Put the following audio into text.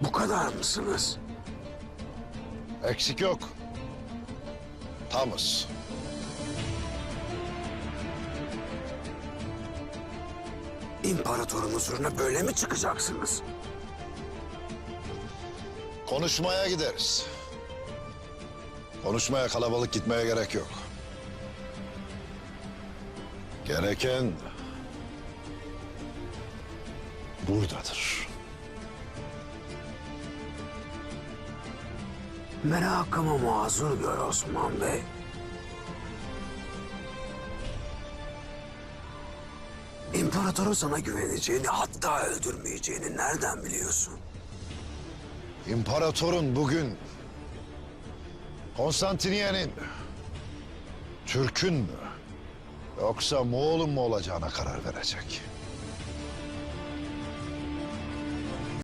Bu kadar mısınız? Eksik yok. Tamız. İmparatorun huzuruna böyle mi çıkacaksınız? Konuşmaya gideriz. Konuşmaya kalabalık gitmeye gerek yok. Gereken buradadır. Merakımı mazur gör Osman Bey. İmparatorun sana güveneceğini hatta öldürmeyeceğini nereden biliyorsun? İmparatorun bugün Konstantiniye'nin Türk'ün mü yoksa Moğol'un mu olacağına karar verecek.